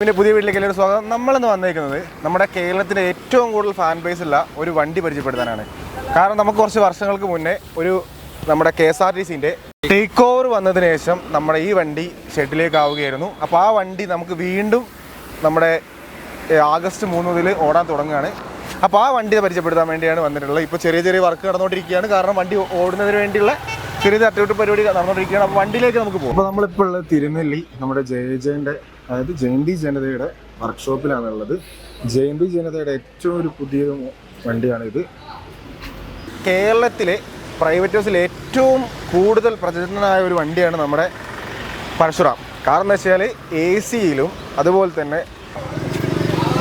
പിന്നെ പുതിയ വീട്ടിലേക്ക് എല്ലാവരും സ്വാഗതം. നമ്മളിന്ന് വന്നിരിക്കുന്നത് നമ്മുടെ കേരളത്തിലെ ഏറ്റവും കൂടുതൽ ഫാൻ ബേസ് ഉള്ള ഒരു വണ്ടി പരിചയപ്പെടുത്താനാണ്. കാരണം നമുക്ക് കുറച്ച് വർഷങ്ങൾക്ക് മുന്നേ ഒരു നമ്മുടെ കെ എസ് ആർ ടി സിന്റെ ടേക്ക് ഓവർ വന്നതിന് ശേഷം നമ്മുടെ ഈ വണ്ടി ഷെഡിലേക്ക് ആവുകയായിരുന്നു. അപ്പോൾ ആ വണ്ടി നമുക്ക് വീണ്ടും നമ്മുടെ ആഗസ്റ്റ് മൂന്ന് മുതൽ ഓടാൻ തുടങ്ങുകയാണ്. അപ്പോൾ ആ വണ്ടി പരിചയപ്പെടുത്താൻ വേണ്ടിയാണ് വന്നിട്ടുള്ളത്. ഇപ്പോൾ ചെറിയ ചെറിയ വർക്ക് നടന്നുകൊണ്ടിരിക്കുകയാണ്. കാരണം വണ്ടി ഓടുന്നതിന് വേണ്ടിയുള്ള ചെറിയ തട്ടിവിട്ട് പരിപാടി നടന്നുകൊണ്ടിരിക്കുകയാണ് അപ്പോൾ വണ്ടിയിലേക്ക് നമുക്ക് പോകും അപ്പോൾ നമ്മളിപ്പോൾ തിരുനെല്ലി നമ്മുടെ ജയജയന്റെ അതായത് ജയന്തി ജനതയുടെ വർക്ക്ഷോപ്പിലാണുള്ളത്. ജയന്തി ജനതയുടെ ഏറ്റവും ഒരു പുതിയ വണ്ടിയാണ് ഇത് കേരളത്തിലെ പ്രൈവറ്റ് ബസ്സിൽ ഏറ്റവും കൂടുതൽ പ്രചരിതനായ ഒരു വണ്ടിയാണ് നമ്മുടെ പരശുറാം. കാരണം എന്താ വെച്ചാൽ എ സിയിലും അതുപോലെ തന്നെ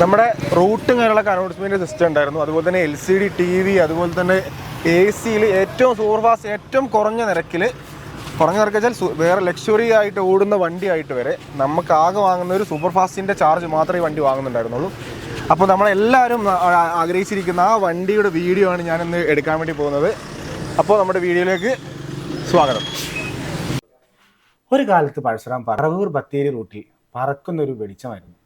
നമ്മുടെ റൂട്ടും കാര്യങ്ങളൊക്കെ അനൗൺസ്മെന്റ് സിസ്റ്റം ഉണ്ടായിരുന്നു. അതുപോലെ തന്നെ L C D T V അതുപോലെ തന്നെ എ സിയിൽ ഏറ്റവും സൂപ്പർ ഫാസ്റ്റ് ഏറ്റവും കുറഞ്ഞ നിരക്കിൽ കുറഞ്ഞ നിരക്ക് വെച്ചാൽ വേറെ ലക്ഷറി ആയിട്ട് ഓടുന്ന വണ്ടി ആയിട്ട് വരെ നമുക്ക് ആകെ വാങ്ങുന്ന ഒരു സൂപ്പർ ഫാസ്റ്റിന്റെ ചാർജ് മാത്രമേ വണ്ടി വാങ്ങുന്നുണ്ടായിരുന്നുള്ളൂ. അപ്പോൾ നമ്മളെല്ലാവരും ആഗ്രഹിച്ചിരിക്കുന്ന ആ വണ്ടിയുടെ വീഡിയോ ആണ് ഞാനിന്ന് എടുക്കാൻ വേണ്ടി പോകുന്നത്. അപ്പോൾ നമ്മുടെ വീഡിയോയിലേക്ക് സ്വാഗതം. ഒരു കാലത്ത് പഴശ്ശിറാം പറവൂർ ബത്തേരി റൂട്ടിൽ പറക്കുന്നൊരു വെളിച്ചമായിരുന്നു.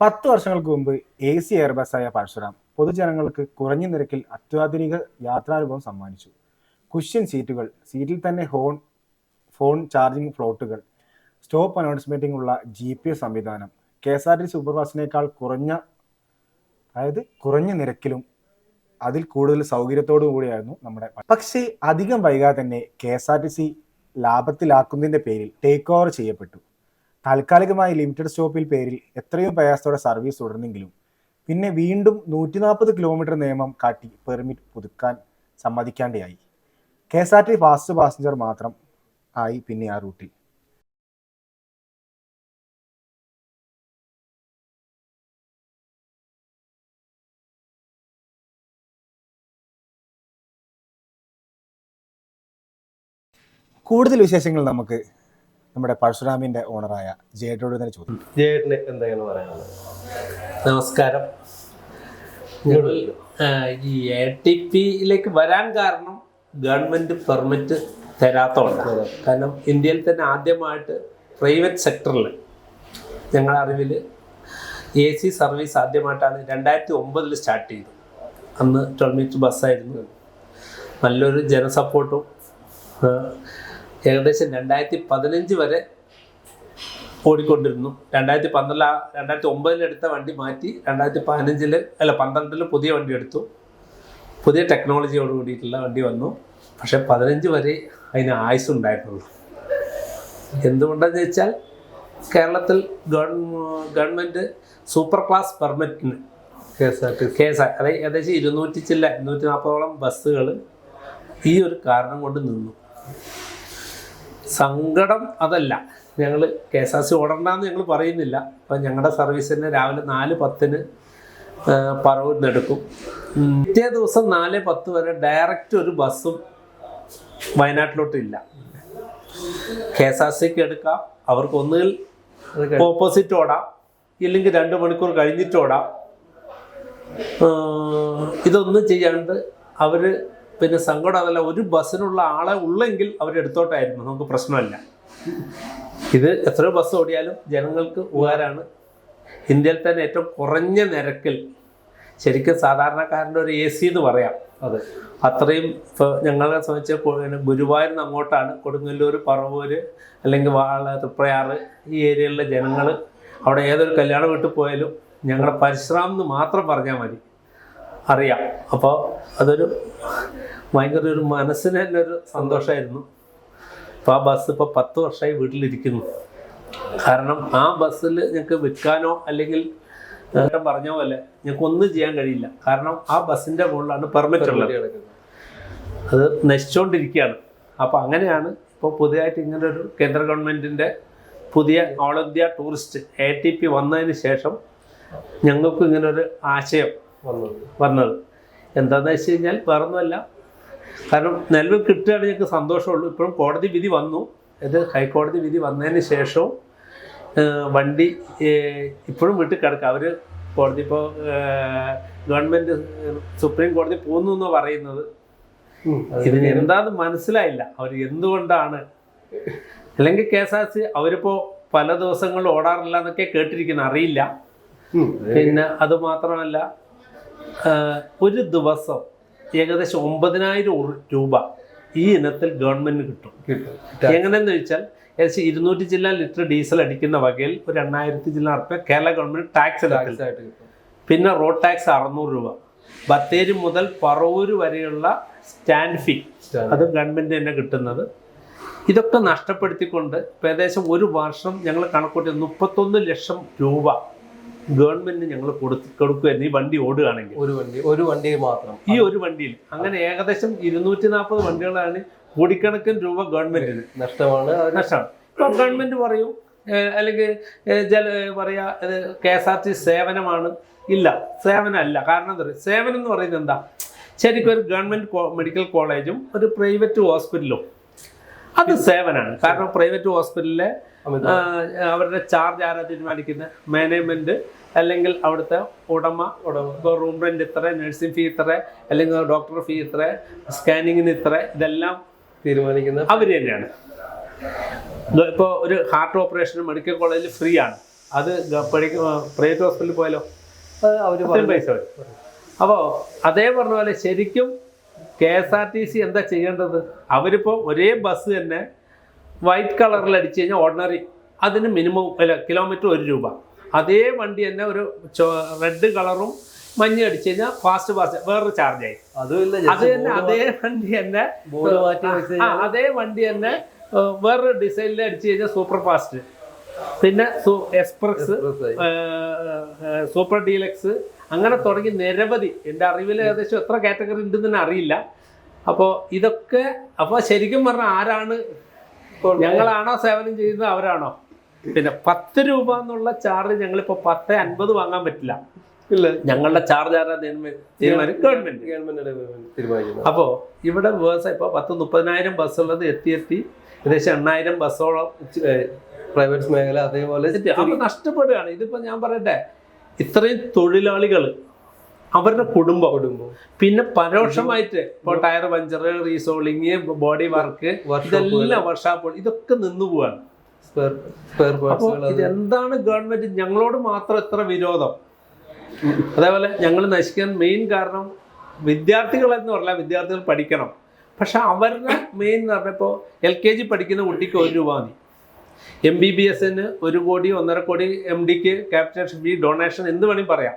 പത്ത് വർഷങ്ങൾക്ക് മുമ്പ് എ സി എയർബസ്സായ പഴശ്ശിറാം പൊതുജനങ്ങൾക്ക് കുറഞ്ഞ നിരക്കിൽ അത്യാധുനിക യാത്രാനുഭവം സമ്മാനിച്ചു. കുഷ്യൻ സീറ്റുകൾ സീറ്റിൽ തന്നെ ഹോൺ ഫോൺ ചാർജിംഗ് ഫ്ലോട്ടുകൾ സ്റ്റോപ്പ് അനൗൺസ്മെന്റിനുള്ള ജി പി എസ് സംവിധാനം K S R T super കുറഞ്ഞ അതായത് കുറഞ്ഞ നിരക്കിലും അതിൽ കൂടുതൽ സൗകര്യത്തോടു കൂടിയായിരുന്നു നമ്മുടെ പക്ഷേ അധികം വൈകാതെ തന്നെ K S R T C ലാഭത്തിലാക്കുന്നതിന്റെ പേരിൽ ടേക്ക് ഓവർ ചെയ്യപ്പെട്ടു. താൽക്കാലികമായി ലിമിറ്റഡ് സ്റ്റോപ്പിൽ പേരിൽ എത്രയും പ്രയാസത്തോടെ സർവീസ് തുടർന്നെങ്കിലും പിന്നെ വീണ്ടും നൂറ്റി നാൽപ്പത് കിലോമീറ്റർ നിയമം കാട്ടി പെർമിറ്റ് പുതുക്കാൻ സമ്മതിക്കാണ്ടായി K S R T fast passenger മാത്രം ആയി പിന്നെ ആ റൂട്ടിൽ കൂടുതൽ വിശേഷങ്ങൾ നമുക്ക് നമ്മുടെ പരശുരാമിന്റെ ഓണറായ ജയേട്ടോട് തന്നെ ചോദിക്കും. ജയേട്ടന് എന്താണ് പറയാനുള്ളത്? നമസ്കാരം. ഈ എ ടി പിയിലേക്ക് വരാൻ കാരണം ഗവൺമെന്റ് പെർമിറ്റ് തരാത്തതുകൊണ്ടാണ്. കാരണം ഇന്ത്യയിൽ തന്നെ ആദ്യമായിട്ട് പ്രൈവറ്റ് സെക്ടറിൽ ഞങ്ങളുടെ അറിവിൽ എ സി സർവീസ് ആദ്യമായിട്ടാണ് രണ്ടായിരത്തി ഒമ്പതിൽ സ്റ്റാർട്ട് ചെയ്തത്. അന്ന് ട്വൽവ് മീറ്റർ ബസ്സായിരുന്നു. നല്ലൊരു ജനസപ്പോർട്ടും ഏകദേശം രണ്ടായിരത്തി പതിനഞ്ച് വരെ ഓടിക്കൊണ്ടിരുന്നു. രണ്ടായിരത്തി പന്ത്രണ്ടിൽ രണ്ടായിരത്തി ഒമ്പതിൽ എടുത്ത വണ്ടി മാറ്റി രണ്ടായിരത്തി പതിനഞ്ചിൽ അല്ല പന്ത്രണ്ടിൽ പുതിയ വണ്ടി എടുത്തു. പുതിയ ടെക്നോളജിയോട് കൂടിയിട്ടുള്ള വണ്ടി വന്നു. പക്ഷെ പതിനഞ്ച് വരെ അതിന് ആയുസ് ഉണ്ടായിരുന്നുള്ളൂ എന്തുകൊണ്ടെന്ന് വെച്ചാൽ കേരളത്തിൽ government super class പെർമിറ്റിന് K S R T K S R അതായത് ഏകദേശം ഇരുന്നൂറ്റി ചില്ല ഇരുന്നൂറ്റി നാൽപ്പതോളം ബസ്സുകൾ ഈ ഒരു കാരണം കൊണ്ട് നിന്നു. സങ്കടം അതല്ല. ഞങ്ങൾ കെ എസ് ആർ സി ഓടണ്ടെന്ന് ഞങ്ങൾ പറയുന്നില്ല. അപ്പം ഞങ്ങളുടെ സർവീസ് തന്നെ രാവിലെ നാല് പത്തിന് പറവൂരിൽ നിന്ന് എടുക്കും. പിറ്റേ ദിവസം നാല് പത്ത് വരെ ഡയറക്റ്റ് ഒരു ബസ്സും വയനാട്ടിലോട്ടില്ല കെ എസ് ആർ സിക്ക് എടുക്കാം. അവർക്ക് ഒന്നുകിൽ ഓപ്പോസിറ്റ് ഓടാം. ഇല്ലെങ്കിൽ രണ്ട് മണിക്കൂർ കഴിഞ്ഞിട്ട് ഓടാം. ഇതൊന്നും ചെയ്യാണ്ട് അവർ പിന്നെ സങ്കടം അതല്ല ഒരു ബസ്സിനുള്ള ആളെ ഉള്ളെങ്കിൽ അവരെടുത്തോട്ടായിരുന്നു നമുക്ക് പ്രശ്നമല്ല. ഇത് എത്ര ബസ് ഓടിയാലും ജനങ്ങൾക്ക് ഉപകാരമാണ്. ഇന്ത്യയിൽ തന്നെ ഏറ്റവും കുറഞ്ഞ നിരക്കിൽ ശരിക്കും സാധാരണക്കാരന്റെ ഒരു എ സി എന്ന് പറയാം. അതെ. അത്രയും ഇപ്പോൾ ഞങ്ങളെ സംബന്ധിച്ച് ഗുരുവായൂരിൽ നിന്ന് അങ്ങോട്ടാണ്. കൊടുങ്ങല്ലൂർ പറവൂർ അല്ലെങ്കിൽ വാള തൃപ്രയാറ് ഈ ഏരിയയിലെ ജനങ്ങൾ അവിടെ ഏതൊരു കല്യാണ വീട്ടിൽ പോയാലും ഞങ്ങളുടെ പരിശ്രമം എന്ന് മാത്രം പറഞ്ഞാൽ മതി. അറിയാം. അപ്പോൾ അതൊരു ഭയങ്കര ഒരു മനസ്സിന് തന്നെ ഒരു സന്തോഷമായിരുന്നു അപ്പോൾ ആ ബസ് ഇപ്പോൾ പത്ത് വർഷമായി വീട്ടിലിരിക്കുന്നു. കാരണം ആ ബസ്സിൽ ഞങ്ങൾക്ക് വിൽക്കാനോ അല്ലെങ്കിൽ ഏട്ടൻ പറഞ്ഞ പോലെ ഞങ്ങൾക്ക് ഒന്നും ചെയ്യാൻ കഴിയില്ല. കാരണം ആ ബസ്സിന്റെ മുകളിലാണ് പെർമിറ്റ് ഉള്ളത്. അത് നശിച്ചുകൊണ്ടിരിക്കുകയാണ് അപ്പോൾ അങ്ങനെയാണ് ഇപ്പോൾ പുതിയതായിട്ട് ഇങ്ങനെ ഒരു കേന്ദ്ര ഗവൺമെന്റിന്റെ പുതിയ all India tourist A T P വന്നതിന് ശേഷം ഞങ്ങൾക്ക് ഇങ്ങനൊരു ആശയം വന്നത്. വന്നത്. എന്താണെന്ന് വെച്ച് കഴിഞ്ഞാൽ വേറൊന്നുമല്ല കാരണം നിലവിൽ കിട്ടുകയാണെങ്കിൽ ഞങ്ങൾക്ക് സന്തോഷമുള്ളൂ. ഇപ്പോഴും കോടതി വിധി വന്നു. ഇത് ഹൈക്കോടതി വിധി വന്നതിന് ശേഷവും വണ്ടി ഇപ്പോഴും വീട്ടിൽ കിടക്കുക അവർ കോടതി ഇപ്പോൾ ഗവൺമെന്റ് സുപ്രീം കോടതി പോകുന്നു എന്ന് പറയുന്നത് ഇതിന് എന്താന്ന് മനസ്സിലായില്ല. അവർ എന്തുകൊണ്ടാണ്? അല്ലെങ്കിൽ കെ എസ് ആർ സി അവരിപ്പോൾ പല ദിവസങ്ങളിൽ ഓടാറില്ല എന്നൊക്കെ കേട്ടിരിക്കുന്നു അറിയില്ല. പിന്നെ അത് മാത്രമല്ല ഒരു ദിവസം ഏകദേശം ഒമ്പതിനായിരം രൂപ ഈ ഇനത്തിൽ ഗവൺമെന്റിന് കിട്ടും. കിട്ടും. എങ്ങനെയെന്ന് വെച്ചാൽ ഏകദേശം ഇരുന്നൂറ്റി ജില്ല ലിറ്റർ ഡീസൽ അടിക്കുന്ന വകയിൽ ഒരു എണ്ണായിരത്തി ജില്ല റുപ്യ കേരള ഗവൺമെന്റ് ടാക്സ് ഇനത്തിൽ പിന്നെ റോഡ് ടാക്സ് അറുന്നൂറ് രൂപ. ബത്തേരി മുതൽ പറവൂര് വരെയുള്ള സ്റ്റാൻഡ് ഫീ അത് ഗവൺമെന്റ് തന്നെ കിട്ടുന്നത്. ഇതൊക്കെ നഷ്ടപ്പെടുത്തിക്കൊണ്ട് ഇപ്പം ഏകദേശം ഒരു വർഷം ഞങ്ങൾ കണക്കൂട്ടി മുപ്പത്തൊന്ന് ലക്ഷം രൂപ ഗവൺമെന്റിന് ഞങ്ങൾ കൊടുത്ത് കൊടുക്കുമായിരുന്നു ഈ വണ്ടി ഓടുകയാണെങ്കിൽ. ഒരു വണ്ടി ഒരു വണ്ടി മാത്രം. ഈ ഒരു വണ്ടിയിൽ. അങ്ങനെ ഏകദേശം ഇരുന്നൂറ്റി നാൽപ്പത് വണ്ടികളാണ് കോടിക്കണക്കിന് രൂപ ഗവൺമെന്റിന്. നഷ്ടമാണ്. നഷ്ടമാണ്. ഇപ്പൊ ഗവൺമെന്റ് പറയും അല്ലെങ്കിൽ ജല പറയാ കെ എസ് ആർ ടി സേവനമാണ്. ഇല്ല സേവനമല്ല. കാരണം എന്താ പറയുക? സേവനം എന്ന് പറയുന്നത് എന്താ? ശരിക്കും ഒരു ഗവൺമെന്റ് മെഡിക്കൽ കോളേജും ഒരു പ്രൈവറ്റ് ഹോസ്പിറ്റലും. അത് സേവനമാണ്. കാരണം പ്രൈവറ്റ് ഹോസ്പിറ്റലിലെ അവരുടെ ചാർജ് ആരാ തീരുമാനിക്കുന്നത് മാനേജ്മെന്റ് അല്ലെങ്കിൽ അവിടുത്തെ ഉടമ ഇപ്പോൾ റൂം റെന്റ് ഇത്ര നഴ്സിംഗ് ഫീ ഇത്ര അല്ലെങ്കിൽ ഡോക്ടർ ഫീ ഇത്ര സ്കാനിങ്ങിന് ഇത്ര ഇതെല്ലാം തീരുമാനിക്കുന്നത് അവർ തന്നെയാണ്. ഇപ്പോൾ ഒരു ഹാർട്ട് ഓപ്പറേഷൻ മെഡിക്കൽ കോളേജിൽ ഫ്രീ ആണ്. അത് പ്രൈവറ്റ് ഹോസ്പിറ്റലിൽ പോയാലോ? അവർ പൈസ വരും അപ്പോൾ അതേ പറഞ്ഞ പോലെ ശരിക്കും K S R T C എന്താ ചെയ്യേണ്ടത്? അവരിപ്പോൾ ഒരേ ബസ് തന്നെ വൈറ്റ് കളറിൽ അടിച്ചു കഴിഞ്ഞാൽ ഓർഡിനറി അതിന് മിനിമം അല്ല കിലോമീറ്റർ ഒരു രൂപ. അതേ വണ്ടി തന്നെ ഒരു റെഡ് കളറും മഞ്ഞ അടിച്ചു കഴിഞ്ഞാൽ ഫാസ്റ്റ് ഫാസ്റ്റ് വേറൊരു ചാർജ് ആയി. അതുമില്ല അത് തന്നെ അതേ വണ്ടി തന്നെ അതേ വണ്ടി തന്നെ വേറൊരു ഡിസൈനിൽ അടിച്ചു കഴിഞ്ഞാൽ സൂപ്പർ ഫാസ്റ്റ് പിന്നെ എക്സ്പ്രസ് സൂപ്പർ ഡീലക്സ് അങ്ങനെ തുടങ്ങി നിരവധി. എന്റെ അറിവിൽ ഏകദേശം എത്ര കാറ്റഗറി ഉണ്ടെന്ന് തന്നെ അറിയില്ല. അപ്പോൾ ഇതൊക്കെ അപ്പോൾ ശരിക്കും പറഞ്ഞാൽ ആരാണ് ഞങ്ങളാണോ സേവനം ചെയ്യുന്നത്? അവരാണോ? പിന്നെ പത്ത് രൂപ എന്നുള്ള ചാർജ് ഞങ്ങളിപ്പോ പത്ത് അൻപത് വാങ്ങാൻ പറ്റില്ല. ഇല്ല. ഞങ്ങളുടെ ചാർജ് ആരാ തീരുമാനം? ഗവൺമെന്റ്. ഗവൺമെന്റ് അപ്പോ ഇവിടെ ബസ് ഇപ്പൊ പത്ത് മുപ്പതിനായിരം ബസ്സുള്ളത് എത്തി എത്തി. ഏകദേശം എണ്ണായിരം ബസ്സോളം പ്രൈവറ്റ് മേഖല അതേപോലെ നഷ്ടപ്പെടുകയാണ്. ഇതിപ്പോ ഞാൻ പറയട്ടെ ഇത്രയും തൊഴിലാളികൾ അവരുടെ കുടുംബം. കുടുംബം. പിന്നെ പരോക്ഷമായിട്ട് ഇപ്പോൾ tyre puncture resoling body work ഇതെല്ലാം വർഷാപ്പോൾ ഇതൊക്കെ നിന്നു പോവാണ്. ഇതെന്താണ് ഗവൺമെന്റ് ഞങ്ങളോട് മാത്രം ഇത്ര വിരോധം? അതേപോലെ ഞങ്ങൾ നശിക്കാൻ മെയിൻ കാരണം വിദ്യാർത്ഥികൾ എന്ന് പറഞ്ഞാൽ വിദ്യാർത്ഥികൾ പഠിക്കണം. പക്ഷെ അവരുടെ മെയിൻ എന്ന് പറഞ്ഞപ്പോൾ എൽ കെ ജി പഠിക്കുന്ന കുട്ടിക്ക് ഒരു രൂപ മതി. എം ബി ബി എസിന് ഒരു കോടി ഒന്നര കോടി എം ഡിക്ക് ക്യാപിറ്റൽ ഫീ ഡൊണേഷൻ എന്ത് വേണമെങ്കിൽ പറയാം.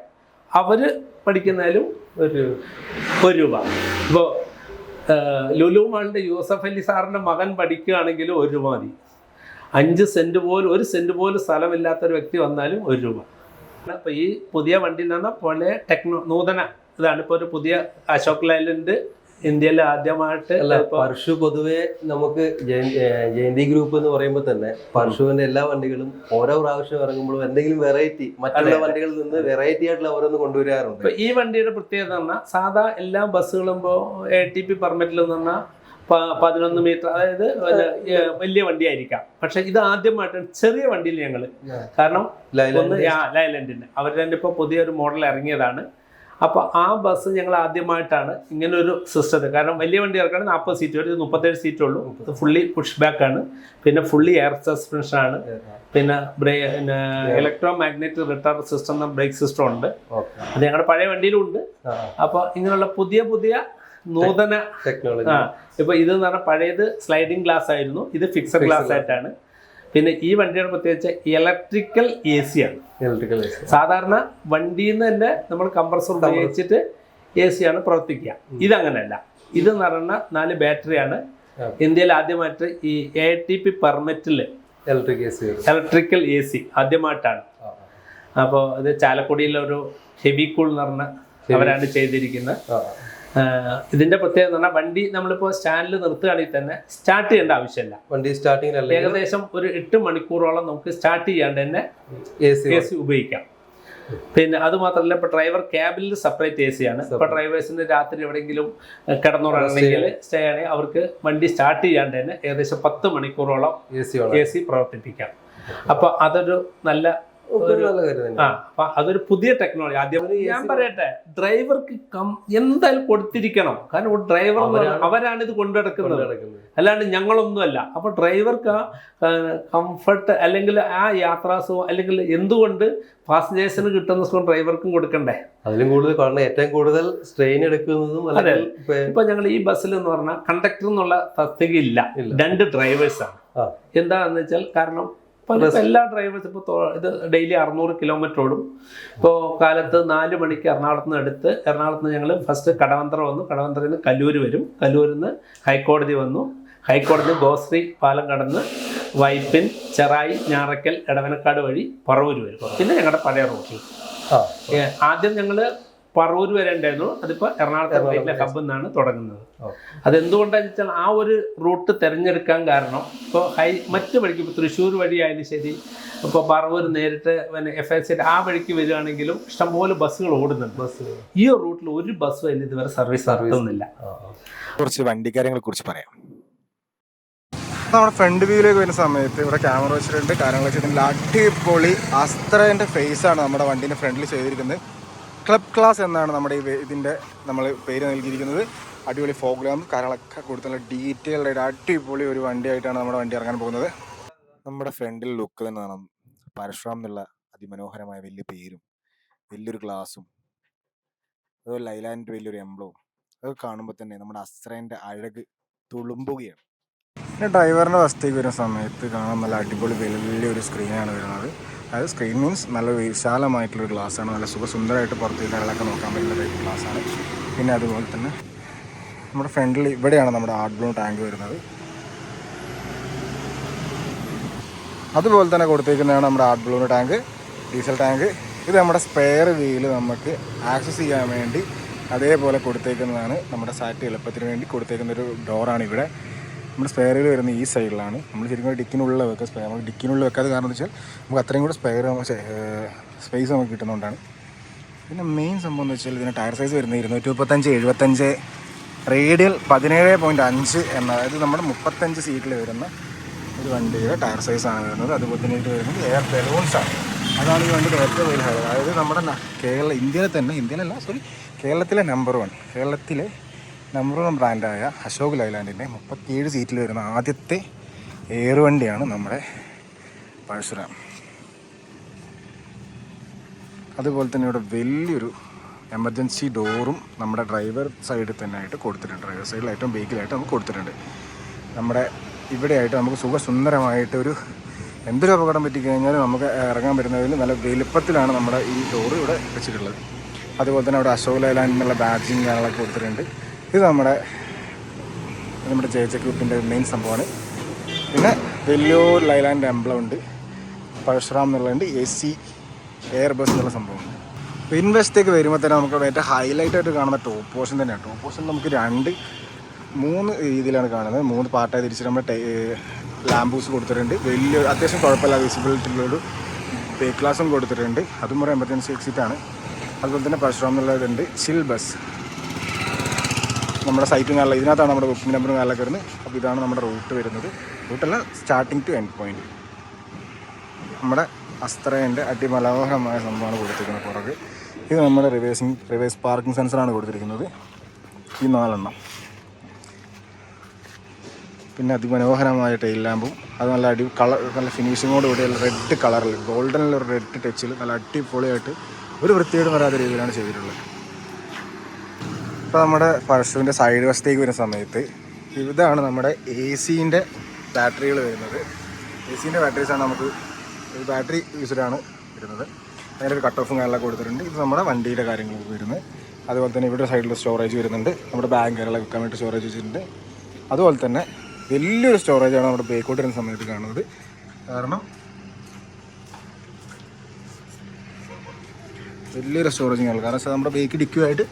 അവർ പഠിക്കുന്നതിലും ഒരു ഒരു രൂപ. ഇപ്പോൾ ലുലു യൂസഫ് അലി സാറിന്റെ മകൻ പഠിക്കുകയാണെങ്കിലും ഒരു രൂപ മതി. അഞ്ച് സെന്റ് പോലും ഒരു സെന്റ് പോലും സ്ഥലമില്ലാത്തൊരു വ്യക്തി വന്നാലും ഒരു രൂപ. അപ്പോൾ ഈ പുതിയ വണ്ടിയിൽ നിന്ന് പോലെ ടെക്നോ നൂതന ഇതാണ് ഇപ്പോൾ ഒരു പുതിയ അശോക് ലൈലൻഡ് ഇന്ത്യയിൽ ആദ്യമായിട്ട് അല്ല പർഷു പൊതുവെ നമുക്ക് ജയ- ജയന്തി ഗ്രൂപ്പ് എന്ന് പറയുമ്പോൾ തന്നെ പർഷുവിന്റെ എല്ലാ വണ്ടികളും ഓരോ പ്രാവശ്യം ഇറങ്ങുമ്പോഴും എന്തെങ്കിലും വെറൈറ്റി മറ്റുള്ള വണ്ടികളിൽ നിന്ന് വെറൈറ്റി ആയിട്ടുള്ള ഓരോന്ന് കൊണ്ടുവരാറുണ്ട്. ഇപ്പൊ ഈ വണ്ടിയുടെ പ്രത്യേകത പറഞ്ഞാൽ സാധാ എല്ലാ ബസ്സുകളും ഇപ്പോൾ എ ടി പി പെർമിറ്റിൽ പറഞ്ഞാൽ പതിനൊന്ന് മീറ്റർ അതായത് വലിയ വണ്ടി വണ്ടിയായിരിക്കാം. പക്ഷെ ഇത് ആദ്യമായിട്ടാണ് ചെറിയ വണ്ടിയിൽ ഞങ്ങൾ കാരണം ഒന്ന് ആ, ലൈലൻഡിന് അവർ തന്നെ ഇപ്പോൾ പുതിയൊരു മോഡൽ ഇറങ്ങിയതാണ്. അപ്പോൾ ആ ബസ് ഞങ്ങൾ ആദ്യമായിട്ടാണ് ഇങ്ങനെ ഒരു സിസ്റ്റത്തിൽ കാരണം വലിയ വണ്ടി ഇറക്കണം നാൽപ്പത് സീറ്റ് വരും മുപ്പത്തേഴ് സീറ്റേ ഉള്ളൂ. ഇത് ഫുള്ളി പുഷ് ബാക്ക് ആണ്. പിന്നെ ഫുള്ളി എയർ സസ്പെൻഷൻ ആണ്. പിന്നെ ബ്രേ പിന്നെ ഇലക്ട്രോ മാഗ്നറ്റിക് റിട്ടയർ സിസ്റ്റം എന്ന ബ്രേക്ക് സിസ്റ്റം ഉണ്ട്. അത് ഞങ്ങളുടെ പഴയ വണ്ടിയിലും ഉണ്ട് അപ്പോൾ ഇങ്ങനെയുള്ള പുതിയ പുതിയ നൂതന ടെക്നോളജി. ആ ഇപ്പൊ ഇത് എന്ന് പറഞ്ഞാൽ പഴയത് സ്ലൈഡിംഗ് ഗ്ലാസ് ആയിരുന്നു. ഇത് ഫിക്സഡ് ഗ്ലാസ് ആയിട്ടാണ് പിന്നെ ഈ വണ്ടിയുടെ പ്രത്യേകിച്ച് ഇലക്ട്രിക്കൽ എ സി ആണ്. ഇലക്ട്രിക്കൽ എ സി സാധാരണ വണ്ടിയിൽ നിന്ന് തന്നെ നമ്മൾ കംപ്രസർ ഉപയോഗിച്ചിട്ട് എ സി ആണ് പ്രവർത്തിക്കുക. ഇതങ്ങനെയല്ല ഇത് എന്ന് പറയുന്ന നാല് ബാറ്ററിയാണ് ആണ്. ഇന്ത്യയിൽ ആദ്യമായിട്ട് ഈ A T P പെർമിറ്റിൽ electric A C electrical A C ആദ്യമായിട്ടാണ്. അപ്പോൾ ഇത് ചാലക്കുടിയിലെ ഒരു ഹെവി കൂൾ എന്ന് പറഞ്ഞ അവരാണ് ചെയ്തിരിക്കുന്നത്. ഇതിന്റെ പ്രത്യേകത എന്ന് പറഞ്ഞാൽ വണ്ടി നമ്മളിപ്പോൾ സ്റ്റാൻഡിൽ നിർത്തുകയാണെങ്കിൽ തന്നെ സ്റ്റാർട്ട് ചെയ്യേണ്ട ആവശ്യമില്ല. വണ്ടി സ്റ്റാർട്ടിംഗ് ഏകദേശം ഒരു എട്ട് മണിക്കൂറോളം നമുക്ക് സ്റ്റാർട്ട് ചെയ്യാണ്ട് തന്നെ എ സി ഉപയോഗിക്കാം. പിന്നെ അത് മാത്രമല്ല ഇപ്പൊ ഡ്രൈവർ ക്യാബിൽ സെപ്പറേറ്റ് എ സി ആണ്. ഇപ്പൊ ഡ്രൈവേഴ്സിന് രാത്രി എവിടെയെങ്കിലും കിടന്നുറങ്ങണമെങ്കിൽ സ്റ്റേ ആണെങ്കിൽ അവർക്ക് വണ്ടി സ്റ്റാർട്ട് ചെയ്യാണ്ട് തന്നെ ഏകദേശം പത്ത് മണിക്കൂറോളം എ സി പ്രവർത്തിപ്പിക്കാം. അപ്പൊ അതൊരു നല്ല അതൊരു പുതിയ ടെക്നോളജി ആദ്യം ഞാൻ പറയട്ടെ ഡ്രൈവർക്ക് കം എന്തായാലും കൊടുത്തിരിക്കണം. കാരണം ഒരു ഡ്രൈവർ അവരാണ് ഇത് കൊണ്ടുനടക്കുന്നത്. അല്ലാണ്ട് ഞങ്ങളൊന്നുമല്ല. അപ്പൊ ഡ്രൈവർക്ക് ആ കംഫർട്ട് അല്ലെങ്കിൽ ആ യാത്രാസുഖം അല്ലെങ്കിൽ എന്തുകൊണ്ട് പാസഞ്ചേഴ്സിന് കിട്ടുന്ന സുഖം ഡ്രൈവർക്കും കൊടുക്കണ്ടേ? അതിലും കൂടുതൽ കാരണം ഏറ്റവും കൂടുതൽ സ്ട്രെയിൻ എടുക്കുന്നതും അതെ. ഇപ്പൊ ഞങ്ങൾ ഈ ബസ്സിൽ എന്ന് പറഞ്ഞാൽ കണ്ടക്ടർ എന്നുള്ള തസ്തികയില്ല. ഇല്ല. രണ്ട് ഡ്രൈവേഴ്സാണ് ആണ്. എന്താണെന്ന് വെച്ചാൽ കാരണം ഇപ്പൊ എല്ലാ ഡ്രൈവേഴ്സ് ഇപ്പോൾ ഇത് ഡെയിലി അറുന്നൂറ് കിലോമീറ്റർ ഓടും. ഇപ്പോൾ കാലത്ത് നാല് മണിക്ക് എറണാകുളത്ത് നിന്ന് എടുത്ത് എറണാകുളത്ത് നിന്ന് ഞങ്ങൾ ഫസ്റ്റ് കടവന്തറ വന്നു. കടവന്തറയിൽ നിന്ന് കല്ലൂർ വരും. കല്ലൂരിൽ നിന്ന് ഹൈക്കോടതി വന്നു. ഹൈക്കോടതി ഗോശ്രീ പാലം കടന്ന് വൈപ്പിൻ ചെറായി ഞാറക്കൽ എടവനക്കാട് വഴി പറവൂർ വരും. പിന്നെ ഞങ്ങളുടെ പഴയ റൂട്ടിൽ ആദ്യം ഞങ്ങൾ പറവൂർ വരെ ഉണ്ടായിരുന്നു. അതിപ്പോൾ എറണാകുളത്തെ എറണാകുളം റെയിൽവേ ഹബിൽ എന്നാണ് തുടങ്ങുന്നത്. അതെന്തുകൊണ്ടാന്ന് അതെന്തുകൊണ്ടാണെന്ന് വെച്ചാൽ ആ ഒരു റൂട്ട് തിരഞ്ഞെടുക്കാൻ കാരണം ഇപ്പോൾ ഹൈ മറ്റു വഴിക്ക് ഇപ്പോൾ തൃശ്ശൂർ വഴിയായാലും ശരി ഇപ്പോൾ പറവൂർ നേരിട്ട് പിന്നെ എഫ് എസ് സി ആ വഴിക്ക് വരികയാണെങ്കിലും ഇഷ്ടംപോലെ ബസ്സുകൾ ഓടുന്നുണ്ട്. ബസ് ഈ റൂട്ടിൽ ഒരു ബസ്സും അതിന് ഇതുവരെ സർവീസ് നടത്തുന്നില്ല. കുറച്ച് വണ്ടിക്കാര്യങ്ങളെ കുറിച്ച് പറയാം. നമ്മുടെ ഫ്രണ്ട് വ്യൂയിലേക്ക് വരുന്ന സമയത്ത് ഇവിടെ ക്യാമറ വെച്ചിട്ടുണ്ട് കാര്യങ്ങൾ വെച്ചിട്ടുണ്ട് അടിപൊളി അസ്ത്രേന്റെ ഫേസാണ് നമ്മുടെ വണ്ടീന്റെ ഫ്രണ്ടിൽ ചെയ്തിരിക്കുന്നത്. ക്ലബ് ക്ലാസ് എന്നാണ് നമ്മുടെ ഈ ഇതിന്റെ നമ്മൾ പേര് നൽകിയിരിക്കുന്നത്. അടിപൊളി ഫോഗ്ലാം കാര്യങ്ങളൊക്കെ കൊടുത്തുള്ള ഡീറ്റെയിൽഡ് ആയിട്ട് അടിപൊളി ഒരു വണ്ടിയായിട്ടാണ് നമ്മുടെ വണ്ടി ഇറങ്ങാൻ പോകുന്നത്. നമ്മുടെ ഫ്രണ്ടിൽ ലുക്ക് തന്നെ കാണാം. പരശുറാം എന്നുള്ള അതിമനോഹരമായ വലിയ പേരും വലിയൊരു ഗ്ലാസും അതുപോലെ ലൈലാൻഡ് വലിയൊരു എംബ്ലവും അതൊക്കെ കാണുമ്പോൾ തന്നെ നമ്മുടെ അസ്രേന്റെ അഴക് തുളുമ്പുകയാണ്. പിന്നെ ഡ്രൈവറിന്റെ വസ്തുക്ക് വരുന്ന സമയത്ത് കാണാൻ നല്ല അടിപൊളി വലിയൊരു സ്ക്രീനാണ് വരുന്നത്. അതായത് സ്ക്രീൻ മീൻസ് നല്ല വിശാലമായിട്ടുള്ളൊരു ഗ്ലാസ്സാണ് നല്ല സുഖസുന്ദരമായിട്ട് പുറത്തേക്ക് കാര്യങ്ങളൊക്കെ നോക്കാൻ പറ്റുന്ന ടൈപ്പ് ഗ്ലാസ്സാണ് പിന്നെ അതുപോലെ തന്നെ നമ്മുടെ ഫ്രണ്ടിൽ ഇവിടെയാണ് നമ്മുടെ ആർട്ട് ബ്ലൂ ടാങ്ക് വരുന്നത്. അതുപോലെ തന്നെ കൊടുത്തേക്കുന്നതാണ് നമ്മുടെ AdBlue tank diesel tank ഇത് നമ്മുടെ സ്പെയർ വീൽ നമുക്ക് ആക്സസ് ചെയ്യാൻ വേണ്ടി അതേപോലെ കൊടുത്തേക്കുന്നതാണ്. നമ്മുടെ സാറ്റ് എളുപ്പത്തിന് വേണ്ടി കൊടുത്തേക്കുന്ന ഒരു ഡോറാണ് ഇവിടെ. നമ്മുടെ സ്പെയറിൽ വരുന്ന ഈ സൈഡിലാണ് നമ്മൾ ശരിക്കും ഡിക്കിനുള്ള വെക്കുക സ്പെയർ നമ്മൾ ഡിക്കിനുള്ള വെക്കാതെ കാരണം എന്ന് വെച്ചാൽ നമുക്ക് അത്രയും കൂടെ സ്പെയർ സ്പേസ് നമുക്ക് കിട്ടുന്നതുകൊണ്ടാണ്. പിന്നെ മെയിൻ സംഭവം എന്ന് വെച്ചാൽ ഇതിന് ടയർ സൈസ് വരുന്നത് ഇരുന്നൂറ്റി മുപ്പത്തഞ്ച് എഴുപത്തഞ്ച് റേഡിയൽ പതിനേഴ് പോയിന്റ് അഞ്ച് എന്ന അതായത് നമ്മുടെ മുപ്പത്തഞ്ച് സീറ്റിൽ വരുന്ന ഒരു വണ്ടിയുടെ ടയർ സൈസാണ് വരുന്നത്. അതുപോലെ തന്നെ വരുന്നത് എയർ ബലൂൺസ് ആണ്. അതാണ് ഈ വണ്ടിയുടെ ഏറ്റവും വലിയ അതായത് നമ്മുടെ കേരള ഇന്ത്യയിലെ തന്നെ ഇന്ത്യയിലല്ല സോറി കേരളത്തിലെ നമ്പർ വൺ കേരളത്തിലെ നമ്പർ വൺ ബ്രാൻഡായ അശോക് ലൈലാൻഡിന്റെ മുപ്പത്തിയേഴ് സീറ്റിൽ വരുന്ന ആദ്യത്തെ എയർ വണ്ടിയാണ് നമ്മുടെ പഴശുരാം അതുപോലെ തന്നെ ഇവിടെ വലിയൊരു എമർജൻസി ഡോറും നമ്മുടെ ഡ്രൈവർ സൈഡിൽ തന്നെ ആയിട്ട് കൊടുത്തിട്ടുണ്ട്. ഡ്രൈവർ സൈഡിലായിട്ടും ബേക്കിലായിട്ട് നമുക്ക് കൊടുത്തിട്ടുണ്ട്. നമ്മുടെ ഇവിടെയായിട്ട് നമുക്ക് സുഖസുന്ദരമായിട്ട് ഒരു എന്തൊരു അപകടം പറ്റിക്കഴിഞ്ഞാലും നമുക്ക് ഇറങ്ങാൻ പറ്റുന്നതിൽ നല്ല വലുപ്പത്തിലാണ് നമ്മുടെ ഈ ഡോറ് ഇവിടെ വെച്ചിട്ടുള്ളത്. അതുപോലെ തന്നെ അവിടെ അശോക് ലൈലാൻഡിനുള്ള ബാഡ്ജിങ് കാര്യങ്ങളൊക്കെ കൊടുത്തിട്ടുണ്ട്. ഇത് നമ്മുടെ നമ്മുടെ ജെ ഗ്രൂപ്പിന്റെ മെയിൻ സംഭവമാണ്. പിന്നെ വലിയൊരു ലൈലാൻഡ് എംബ്ലം ഉണ്ട് പഴശുറാം എന്നുള്ളതുണ്ട് എ സി എയർ ബസ് എന്നുള്ള സംഭവമുണ്ട്. പിൻവശത്തേക്ക് വരുമ്പോൾ തന്നെ നമുക്ക് ഏറ്റവും ഹൈലൈറ്റ് ആയിട്ട് കാണുന്ന ടോപ്പ് പോർഷൻ തന്നെയാണ് ടോപ്പ് പോർഷൻ നമുക്ക് രണ്ട് മൂന്ന് രീതിയിലാണ് കാണുന്നത്. മൂന്ന് പാർട്ടായി തിരിച്ച് നമ്മൾ ലാംബൂസ് കൊടുത്തിട്ടുണ്ട്. വലിയ അത്യാവശ്യം കുഴപ്പമില്ല വിസിബിലിറ്റിയിലൊരു ബേ ക്ലാസും കൊടുത്തിട്ടുണ്ട്. അതും ഒരു എമർജൻസി എക്സിറ്റ് ആണ്. അതുപോലെ തന്നെ പരശുറാം എന്നുള്ളതുണ്ട് ചിൽ ബസ് നമ്മുടെ സൈറ്റും കാലിൽ ഇതിനകത്താണ് നമ്മുടെ ബുക്കിംഗ് നമ്പറും കാലിലൊക്കെ വരുന്നത്. അപ്പോൾ ഇതാണ് നമ്മുടെ റൂട്ട് വരുന്നത്. റൂട്ടല്ല സ്റ്റാർട്ടിങ് ടു എൻഡ് പോയിന്റ് നമ്മുടെ അസ്ത്രേന്റെ അതിമനോഹരമായ സംഭവമാണ് കൊടുത്തിരിക്കുന്നത് പുറകെ. ഇത് നമ്മുടെ റിവേഴ്സിങ് റിവേഴ്സ് പാർക്കിംഗ് സെൻസറാണ് കൊടുത്തിരിക്കുന്നത്. ഈ നാലെണ്ണം. പിന്നെ അതിമനോഹരമായ ടൈൽ ലാമ്പും അത് നല്ല അടി കളർ നല്ല ഫിനിഷിങ്ങോട് കൂടിയുള്ള റെഡ് കളറിൽ ഗോൾഡനിൽ ഒരു റെഡ് ടച്ചിൽ നല്ല അടിപൊളിയായിട്ട് ഒരു വൃത്തിയോട് വരാത്ത രീതിയിലാണ് ചെയ്തിട്ടുള്ളത്. ഇപ്പോൾ നമ്മുടെ പരശുവിന്റെ സൈഡ് വശത്തേക്ക് വരുന്ന സമയത്ത് ഇതാണ് നമ്മുടെ എ സീന്റെ ബാറ്ററികൾ വരുന്നത്. എ സീന്റെ ബാറ്ററീസാണ് നമുക്ക് ഒരു ബാറ്ററി യൂസ്ഡാണ് വരുന്നത്. അതിന്റെ ഒരു കട്ട് ഓഫും കാര്യങ്ങളൊക്കെ കൊടുത്തിട്ടുണ്ട്. ഇത് നമ്മുടെ വണ്ടിയുടെ കാര്യങ്ങളൊക്കെ വരുന്നത്. അതുപോലെ തന്നെ ഇവിടെ സൈഡിൽ സ്റ്റോറേജ് വരുന്നുണ്ട്. നമ്മുടെ ബാങ്ക് കാര്യങ്ങളൊക്കെ വെക്കാൻ വേണ്ടി സ്റ്റോറേജ് വെച്ചിട്ടുണ്ട്. അതുപോലെ തന്നെ വലിയൊരു സ്റ്റോറേജാണ് നമ്മുടെ ബേക്കോട്ട് വരുന്ന സമയത്ത് കാണുന്നത്. കാരണം വലിയൊരു സ്റ്റോറേജ് കാരണം നമ്മുടെ ബേക്ക് ഡിക്കുമായിട്ട്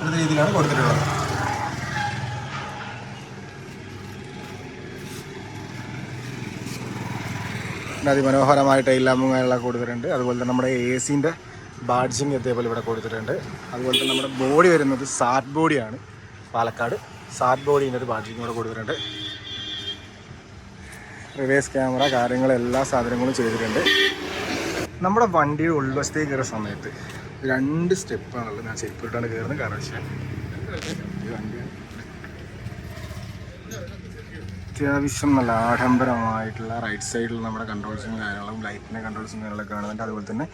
എന്ന രീതിയിലാണ് കൊടുത്തിട്ടുള്ളത്. പിന്നെ അതിമനോഹരമായ ടൈലാമ്പും കാര്യങ്ങളൊക്കെ കൊടുത്തിട്ടുണ്ട്. അതുപോലെ തന്നെ നമ്മുടെ എ സിന്റെ ബാഡ്ജിങ് ഇതേപോലെ ഇവിടെ കൊടുത്തിട്ടുണ്ട്. അതുപോലെ തന്നെ നമ്മുടെ ബോഡി വരുന്നത് സാറ്റ് ബോഡിയാണ്. പാലക്കാട് സാറ്റ് ബോഡീന്റെ ഒരു ബാഡ്ജിങ് ഇവിടെ കൊടുത്തിട്ടുണ്ട്. റിവേഴ്സ് ക്യാമറ കാര്യങ്ങൾ എല്ലാ സാധനങ്ങളും ചെയ്തിട്ടുണ്ട്. നമ്മുടെ വണ്ടിയുടെ ഉൾവശത്തേക്ക് കയറിയ സമയത്ത് രണ്ട് സ്റ്റെപ്പാണുള്ളത് ഞാൻ ചെരുപ്പിട്ടാണ് കയറുന്നത് കാരണം വെച്ചാൽ അത്യാവശ്യം നല്ല ആഡംബരമായിട്ടുള്ള റൈറ്റ് സൈഡിൽ നമ്മുടെ കൺട്രോൾസും കാര്യങ്ങളും ലൈറ്റിന്റെ കൺട്രോൾസും കാര്യങ്ങളൊക്കെ കാണുന്നുണ്ട് അതുപോലെ തന്നെ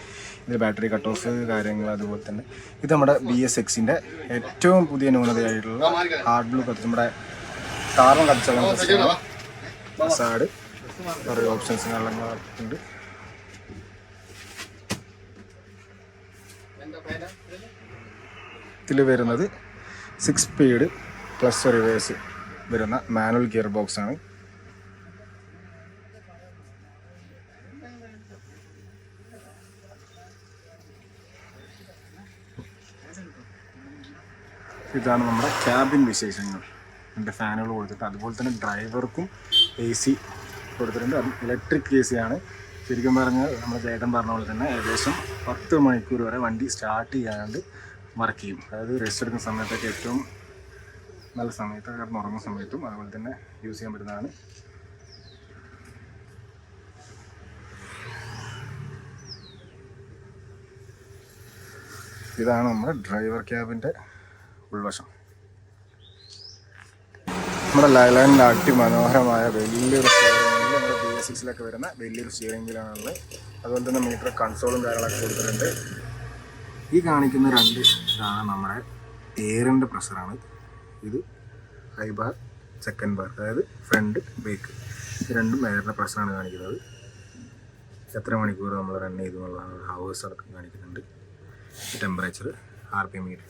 ഇത് ബാറ്ററി കട്ട് ഓഫ് കാര്യങ്ങൾ അതുപോലെ തന്നെ. ഇത് നമ്മുടെ ബി എസ് എക്സിന്റെ ഏറ്റവും പുതിയ ന്യൂനതയായിട്ടുള്ള ഹാർഡ് ബ്ലൂ കത്ത് നമ്മുടെ കാർബൺ കത്തിച്ചുള്ള മസാഡ് കുറേ ഓപ്ഷൻസും കാര്യങ്ങളൊക്കെ ഇതിൽ വരുന്നത് സിക്സ് സ്പീഡ് പ്ലസ് റിവേഴ്സ് വരുന്ന മാനുവൽ ഗിയർ ബോക്സ് ആണ്. ഇതാണ് നമ്മുടെ ക്യാബിൻ വിശേഷങ്ങൾ. എന്റെ ഫാനുകൾ കൊടുത്തിട്ട് അതുപോലെ തന്നെ ഡ്രൈവർക്കും എ സി കൊടുത്തിട്ടുണ്ട്. അത് ഇലക്ട്രിക് എ സി ആണ്. ശരിക്കും പറഞ്ഞാൽ നമ്മുടെ ചേട്ടൻ പറഞ്ഞ പോലെ തന്നെ ഏകദേശം പത്ത് മണിക്കൂർ വരെ വണ്ടി സ്റ്റാർട്ട് ചെയ്യാണ്ട് വർക്ക് ചെയ്യും. അതായത് റെസ്റ്റ് എടുക്കുന്ന സമയത്തൊക്കെ ഏറ്റവും നല്ല സമയത്ത് കാരണം ഉറങ്ങുന്ന സമയത്തും അതുപോലെ തന്നെ യൂസ് ചെയ്യാൻ പറ്റുന്നതാണ്. ഇതാണ് നമ്മുടെ ഡ്രൈവർ ക്യാബിന്റെ ഉൾവശം. നമ്മുടെ ലൈലാൻഡിന്റെ അതിമനോഹരമായ വലിയൊരു എസ് സിക്സിലൊക്കെ വരുന്ന വലിയൊരു സ്റ്റിയറിംഗ് വീലാണുള്ളത് അതുപോലെ തന്നെ മീറ്റർ കൺസോളും കാര്യങ്ങളൊക്കെ കൊടുത്തിട്ടുണ്ട് ഈ കാണിക്കുന്ന രണ്ട് ഇതാണ് നമ്മുടെ എയറിന്റെ പ്രഷറാണ്. ഇത് ഹൈ ബാർ സെക്കൻഡ് ബാർ അതായത് ഫ്രണ്ട് ബേക്ക് രണ്ടും എയറിന്റെ പ്രഷറാണ് കാണിക്കുന്നത്. എത്ര മണിക്കൂർ നമ്മൾ റൺ ചെയ്തു എന്നുള്ളതാണ്. ഹവേഴ്സ് അടക്കം കാണിക്കുന്നുണ്ട്. Temperature R P meter.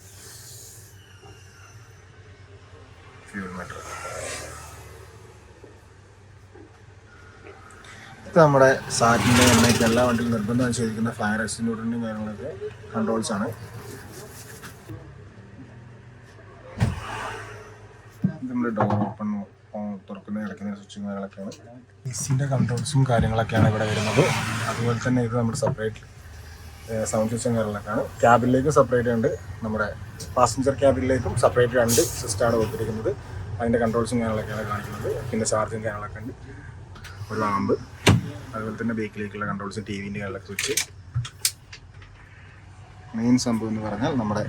Fuel meter ഇത് നമ്മുടെ സാറ്റിന്റെ എണ്ണയ്ക്ക് എല്ലാ വണ്ടിയിലും നിർബന്ധം ചെയ്തിരിക്കുന്ന ഫയർ എക്സ്റ്റിറ്റ്യൂട്ടിന്റെയും കാര്യങ്ങളൊക്കെ കൺട്രോൾസ് ആണ്. നമ്മുടെ ഡോർ ഓപ്പൺ തുറക്കുന്ന ഇടയ്ക്കുന്ന സ്വിച്ചും കാര്യങ്ങളൊക്കെയാണ്. എസിന്റെ കൺട്രോൾസും കാര്യങ്ങളൊക്കെയാണ് ഇവിടെ വരുന്നത്. അതുപോലെ തന്നെ ഇത് നമ്മുടെ സെപ്പറേറ്റ് സൗണ്ട് സിസ്റ്റം കാര്യങ്ങളൊക്കെയാണ്. ക്യാബിലേക്കും സെപ്പറേറ്റ് ഉണ്ട് നമ്മുടെ പാസഞ്ചർ ക്യാബിലേക്കും സെപ്പറേറ്റ് രണ്ട് സിസ്റ്റമാണ് കൊടുത്തിരിക്കുന്നത്. അതിന്റെ കൺട്രോൾസും കാര്യങ്ങളൊക്കെയാണ് കാണിക്കുന്നത്. പിന്നെ ചാർജിങ് കാര്യങ്ങളൊക്കെ ഉണ്ട്. ഒരു ലാമ്പ് അതുപോലെ തന്നെ ബേക്കിലേക്കുള്ള കൺട്രോൾസ് ടി വിന്റെ കാര്യങ്ങളൊക്കെ സ്വിച്ച് മെയിൻ സംഭവം എന്ന് പറഞ്ഞാൽ നമ്മുടെ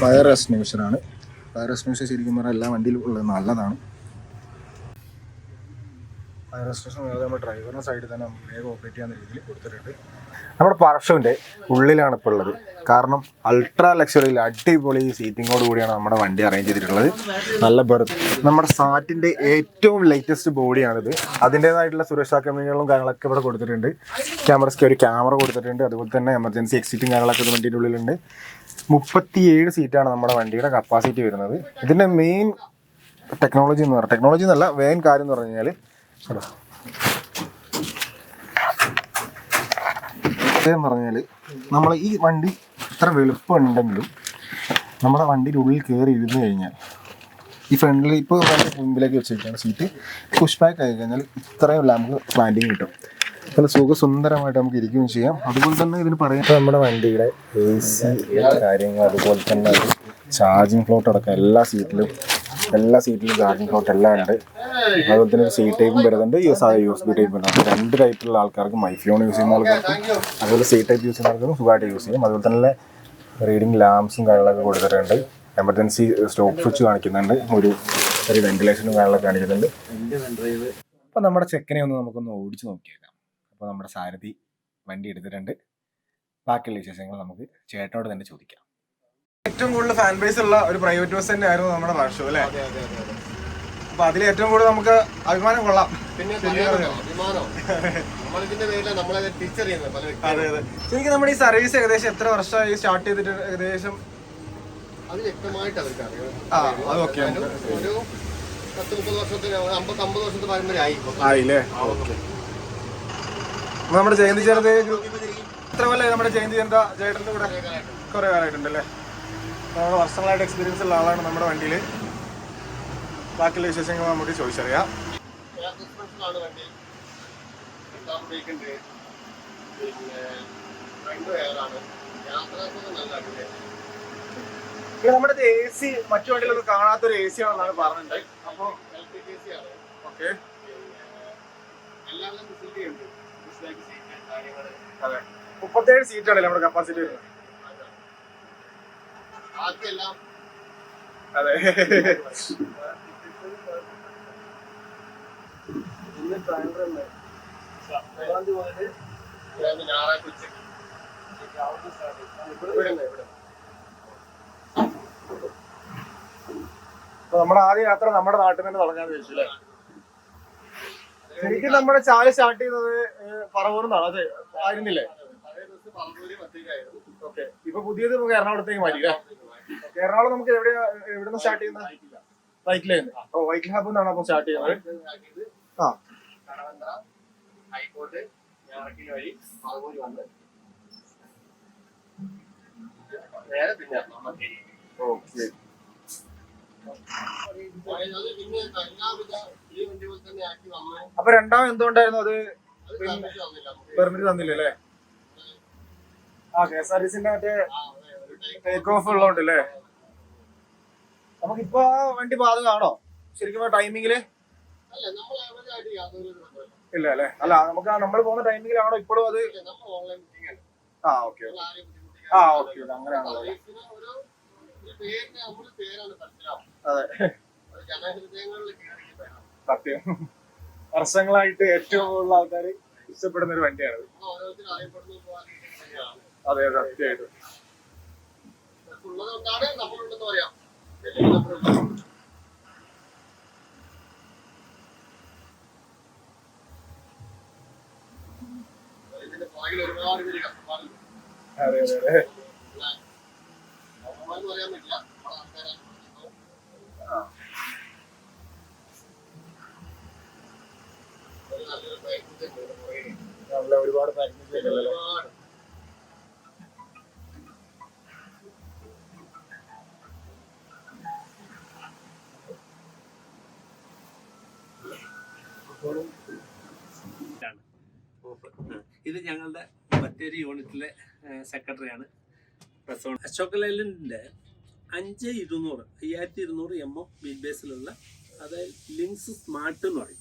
ഫയർ എസ്റ്റിമേഷനാണ് ഫയർ എസ്റ്റിമേഷൻ ശരിക്കും പറഞ്ഞാൽ എല്ലാ വണ്ടിയിലും ഉള്ളത് നല്ലതാണ്. ഫയർ എസ്റ്റിമേഷൻ നമ്മുടെ ഡ്രൈവറിന്റെ സൈഡിൽ തന്നെ വേഗം ഓപ്പറേറ്റ് ചെയ്യാവുന്ന രീതിയിൽ കൊടുത്തിട്ടുണ്ട്. നമ്മുടെ പറഷുവിന്റെ ഉള്ളിലാണ് ഇപ്പോൾ ഉള്ളത്. കാരണം അൾട്രാ ലക്ഷറിയിൽ അടിപൊളി സീറ്റിങ്ങോട് കൂടിയാണ് നമ്മുടെ വണ്ടി അറേഞ്ച് ചെയ്തിട്ടുള്ളത്. നല്ല ബെർത്ത് നമ്മുടെ സാറ്റിന്റെ ഏറ്റവും ലേറ്റസ്റ്റ് ബോഡിയാണിത്. അതിന്റേതായിട്ടുള്ള സുരക്ഷാ ക്രമീകരണങ്ങളും കാര്യങ്ങളൊക്കെ ഇവിടെ കൊടുത്തിട്ടുണ്ട്. ക്യാമറയ്ക്ക് ഒരു ക്യാമറ കൊടുത്തിട്ടുണ്ട്. അതുപോലെ തന്നെ എമർജൻസി എക്സിറ്റും കാര്യങ്ങളൊക്കെ വണ്ടിയുടെ ഉള്ളിലുണ്ട്. മുപ്പത്തിയേഴ് സീറ്റാണ് നമ്മുടെ വണ്ടിയുടെ കപ്പാസിറ്റി വരുന്നത്. ഇതിന്റെ മെയിൻ ടെക്നോളജി എന്ന് പറഞ്ഞാൽ ടെക്നോളജി എന്നല്ല മെയിൻ കാര്യം എന്ന് പറഞ്ഞു കഴിഞ്ഞാൽ എന്ന് പറഞ്ഞാൽ നമ്മൾ ഈ വണ്ടി ഇത്ര വലുപ്പമുണ്ടെങ്കിലും നമ്മുടെ വണ്ടിയുടെ ഉള്ളിൽ കയറി ഇരുന്ന് കഴിഞ്ഞാൽ ഈ ഫ്രണ്ടിൽ ഇപ്പോൾ വണ്ടി മുമ്പിലേക്ക് വെച്ചിരിക്കുകയാണ് സീറ്റ് പുഷ് ബാക്ക് ആയി കഴിഞ്ഞാൽ ഇത്രയും നമുക്ക് പ്ലാന്റിങ് കിട്ടും. നല്ല സുഖസുന്ദരമായിട്ട് നമുക്ക് ഇരിക്കുകയും ചെയ്യാം. അതുപോലെ തന്നെ ഇതിന് പറയാം. നമ്മുടെ വണ്ടിയുടെ എ സി കാര്യങ്ങൾ അതുപോലെ തന്നെ ചാർജിങ് ഫ്ലോട്ട് അടക്കം എല്ലാ സീറ്റിലും എല്ലാ സീറ്റിലും ചാർജിങ് ഫ്ലോട്ട് എല്ലാം ഉണ്ട്. അതുപോലെ തന്നെ ഒരു സി ടൈപ്പും വരുന്നുണ്ട്. U S U S B type വരുന്നുണ്ട്. രണ്ട് ടൈപ്പിലുള്ള ആൾക്കാർക്ക് മൈഫോൺ യൂസ് ചെയ്യുന്ന ആൾക്കാർക്കും അതുപോലെ സി ടൈപ്പ് യൂസ് ചെയ്യുന്ന ആൾക്കാർക്കും സുഖമായിട്ട് യൂസ് ചെയ്യും. അതുപോലെ തന്നെ റീഡിങ് ലാംപ്സും കാര്യങ്ങളൊക്കെ കൊടുത്തിട്ടുണ്ട്. എമർജൻസി സ്റ്റോപ്പ് സ്വിച്ച് കാണിക്കുന്നുണ്ട്. ഒരു ഒരു വെന്റിലേഷനും കാര്യങ്ങളൊക്കെ കാണിക്കുന്നുണ്ട്. അപ്പോൾ നമ്മുടെ ചെക്കനെ ഒന്ന് നമുക്കൊന്ന് ഓടിച്ച് നോക്കിയേക്കാം. അപ്പോൾ നമ്മുടെ സാരഥി വണ്ടി എടുത്തിട്ടുണ്ട്. ബാക്കിയുള്ള വിശേഷങ്ങൾ നമുക്ക് ചേട്ടനോട് തന്നെ ചോദിക്കാം. ഏറ്റവും കൂടുതൽ ഫാൻ ബേസ് ഉള്ള ഒരു പ്രൈവറ്റ് ബസ് തന്നെ ആയിരുന്നു നമ്മുടെ വർഷം അല്ലേ? അപ്പൊ അതിൽ ഏറ്റവും കൂടുതൽ നമുക്ക് അഭിമാനം കൊള്ളാം. പിന്നെ അതെ അതെ ശരിക്കും നമ്മുടെ ഈ സർവീസ് ഏകദേശം എത്ര വർഷമായി സ്റ്റാർട്ട് ചെയ്തിട്ട് ഏകദേശം? അത് വ്യക്തമായിട്ട് അവർക്ക് ആ അത് ഓക്കെ. ആയില്ലേ നമ്മുടെ ജയന്തി ജനത എത്ര കൊല്ലം നമ്മുടെ ജയന്തി ജനത ചേട്ടന്റെ കൂടെ കുറെ കാലമായിട്ടുണ്ടല്ലേ നമ്മുടെ വർഷങ്ങളായിട്ട് എക്സ്പീരിയൻസ് ഉള്ള ആളാണ് നമ്മുടെ വണ്ടിയിൽ ബാക്കിയുള്ള വിശേഷങ്ങൾ നമുക്ക് ചോദിച്ചറിയാം. വണ്ടി ബ്രേക്ക് ഉണ്ട് പിന്നെ ഫ്രണ്ട് നല്ല നമ്മുടെ എ സി മറ്റു വണ്ടിയിലൊന്നും കാണാത്തൊരു എ സി ആണെന്നാണ് പറഞ്ഞത്. അപ്പോൾ എൽ പി ആണ് ഓക്കെ മുപ്പത്തേഴ് സീറ്റാണല്ലേ നമ്മുടെ കപ്പാസിറ്റി വരുന്നത്? ബാക്കിയെല്ലാം അതെ. ഞായറാഴ്ച ഉച്ചയ്ക്ക്. നമ്മുടെ ആദ്യ യാത്ര നമ്മുടെ നാട്ടിൽ തന്നെ തുടങ്ങാന്ന് വെച്ചു അല്ലേ? ശരിക്കും നമ്മുടെ ചായ സ്റ്റാർട്ട് ചെയ്യുന്നത് പറവൂർന്നാണ് അതെ ആയിരുന്നില്ലേ? ഓക്കെ. ഇപ്പൊ പുതിയത് നമുക്ക് എറണാകുളത്തേക്ക് മാറ്റി അല്ലേ? എറണാകുളം നമുക്ക് എവിടെ എവിടുന്ന് സ്റ്റാർട്ട് ചെയ്യുന്നത്? വൈക്കിലെ ഓ വൈക്കിൽ ഹബ് എന്നാണ് അപ്പൊ സ്റ്റാർട്ട് ചെയ്യുന്നത്? ആ. ഞാറക്കിൽ വഴി പറമ്പൂര് വന്ന്. നേരെ പിന്നെ ഓക്കെ. അപ്പൊ രണ്ടാമത് എന്തുകൊണ്ടായിരുന്നു അത് പെർമിറ്റ് തന്നില്ല അല്ലേ ആ കെ എസ് ആർ ടി സിന്റെ മറ്റേ ടേക്ക് ഓഫ് ഉള്ളതുകൊണ്ട് അല്ലേ? നമുക്കിപ്പോ ആ വണ്ടി ബാധകമാണോ ശരിക്കും ടൈമിങ്ങിൽ ഇല്ല അല്ലേ? അല്ല നമുക്ക് നമ്മൾ പോകുന്ന ടൈമിങ്ങിലാണോ ഇപ്പോഴും അത്? ആ ഓക്കെ ആ ഓക്കെ മനസ്സിലാവും അതെ. സത്യം. വർഷങ്ങളായിട്ട് ഏറ്റവും കൂടുതൽ ആൾക്കാർ ഇഷ്ടപ്പെടുന്ന ഒരു വണ്ടിയാണ്. അതെ സത്യമായിട്ട്. ഇതൊക്കെ ഉള്ളതുകൊണ്ടാണ് നമ്മളുണ്ടെന്ന് പറയാം. ഇതിന്റെ പുറകിൽ ഒരുപാട് പേര് കഷ്ടപ്പാടുണ്ട്. പറയാൻ പറ്റില്ല. നമ്മളെ ആൾക്കാരാണ് പറഞ്ഞത്. ഒരു നല്ലൊരു ഇത് ഞങ്ങളുടെ മറ്റൊരു യൂണിറ്റിലെ സെക്രട്ടറിയാണ് പ്രസവം. അശോക് ലൈലൻഡിന്റെ അഞ്ച് ഇരുന്നൂറ് അയ്യായിരത്തി ഇരുന്നൂറ് എം എം ബീറ്റ് ബേസിലുള്ള അതായത് ലിങ്സ് സ്മാർട്ട് എന്ന് പറയും.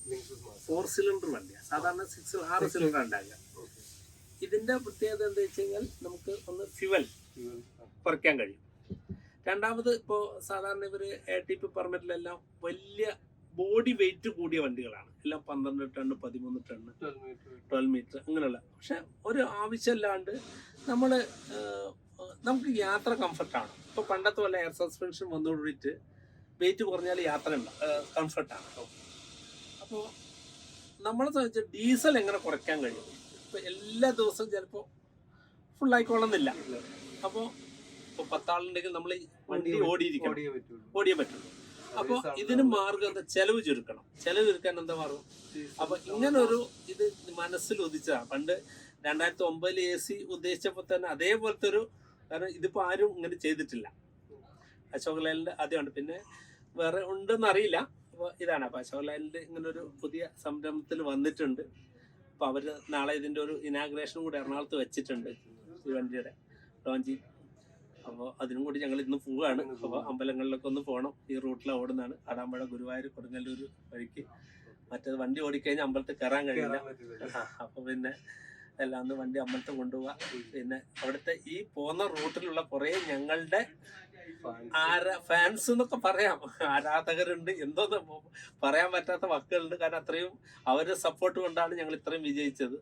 ഫോർ സിലിണ്ടർ വണ്ടിയാണ് സാധാരണ സിക്സ് ആറ് സിലിണ്ടർ ഉണ്ടാകുക ഇതിന്റെ പ്രത്യേകത എന്താ വെച്ച് കഴിഞ്ഞാൽ നമുക്ക് ഒന്ന് ഫ്യുവൽ കുറയ്ക്കാൻ കഴിയും. രണ്ടാമത് ഇപ്പോൾ സാധാരണ ഇവർ എ ടി പി പെർമിറ്റിലെല്ലാം വലിയ ബോഡി വെയിറ്റ് കൂടിയ വണ്ടികളാണ്. എല്ലാം പന്ത്രണ്ട് ടണ്ണ് പതിമൂന്ന് ടണ്ണ് ട്വൽവ് മീറ്റർ അങ്ങനെയുള്ള പക്ഷെ ഒരു ആവശ്യമില്ലാണ്ട് നമ്മൾ നമുക്ക് യാത്ര കംഫർട്ടാണ് ഇപ്പോൾ പണ്ടത്തെ പോലെ എയർ സസ്പെൻഷൻ വന്നുകൊണ്ടിട്ട് വെയിറ്റ് കുറഞ്ഞാൽ യാത്ര കംഫർട്ടാണ് അപ്പോൾ നമ്മളെ സംബന്ധിച്ച് ഡീസൽ എങ്ങനെ കുറയ്ക്കാൻ കഴിയും? ഇപ്പോൾ എല്ലാ ദിവസവും ചിലപ്പോൾ ഫുൾ ആയിക്കോളന്നില്ല അപ്പോൾ ഇപ്പോൾ പത്താളുണ്ടെങ്കിൽ നമ്മൾ വണ്ടി ഓടിയിരിക്കണം. ഓടിയേ പറ്റുള്ളൂ. അപ്പോൾ ഇതിന് മാർഗം എന്താ? ചെലവ് ചുരുക്കണം. ചെലവ് ചുരുക്കാൻ എന്താ മാർഗം? അപ്പൊ ഇങ്ങനൊരു ഇത് മനസ്സിൽ ഉദിച്ചതാണ്. പണ്ട് രണ്ടായിരത്തി ഒമ്പതിൽ എ സി ഉദ്ദേശിച്ചപ്പോൾ തന്നെ അതേപോലത്തെ ഒരു കാരണം ഇതിപ്പോ ആരും ഇങ്ങനെ ചെയ്തിട്ടില്ല. അശോക് ലാലിന്റെ ആദ്യമാണ്. പിന്നെ വേറെ ഉണ്ടെന്ന് അറിയില്ല. ഇതാണ്. അപ്പൊ അശോക് ലാലിന്റെ ഇങ്ങനെ ഒരു പുതിയ സംരംഭത്തിൽ വന്നിട്ടുണ്ട്. അപ്പൊ അവർ നാളെ ഇതിന്റെ ഒരു ഇനാഗ്രേഷൻ കൂടി എറണാകുളത്ത് വെച്ചിട്ടുണ്ട്. ഈ വണ്ടിയുടെ. ലോഞ്ചിങ് അപ്പോൾ അതിനും കൂടി ഞങ്ങൾ ഇന്ന് പോവുകയാണ് അപ്പോൾ അമ്പലങ്ങളിലൊക്കെ ഒന്ന് പോകണം ഈ റൂട്ടിൽ ഓടുന്നതാണ്. ആടാമ്പഴ ഗുരുവായൂർ കൊടുങ്ങല്ലൂർ വഴിക്ക്. മറ്റേത് വണ്ടി ഓടിക്കഴിഞ്ഞാൽ അമ്പലത്തിൽ കയറാൻ കഴിയില്ല. അപ്പോൾ അപ്പൊ പിന്നെ എല്ലാം ഒന്ന് വണ്ടി അമ്പലത്തിൽ കൊണ്ടുപോവാ. പിന്നെ അവിടുത്തെ ഈ പോകുന്ന റൂട്ടിലുള്ള കുറെ ഞങ്ങളുടെ ആരാ ഫാൻസ് എന്നൊക്കെ പറയാം. ആരാധകരുണ്ട്. എന്തോ പറയാൻ പറ്റാത്ത വാക്കുകളുണ്ട്. കാരണം അത്രയും അവരുടെ സപ്പോർട്ട് കൊണ്ടാണ് ഞങ്ങൾ ഇത്രയും വിജയിച്ചത്.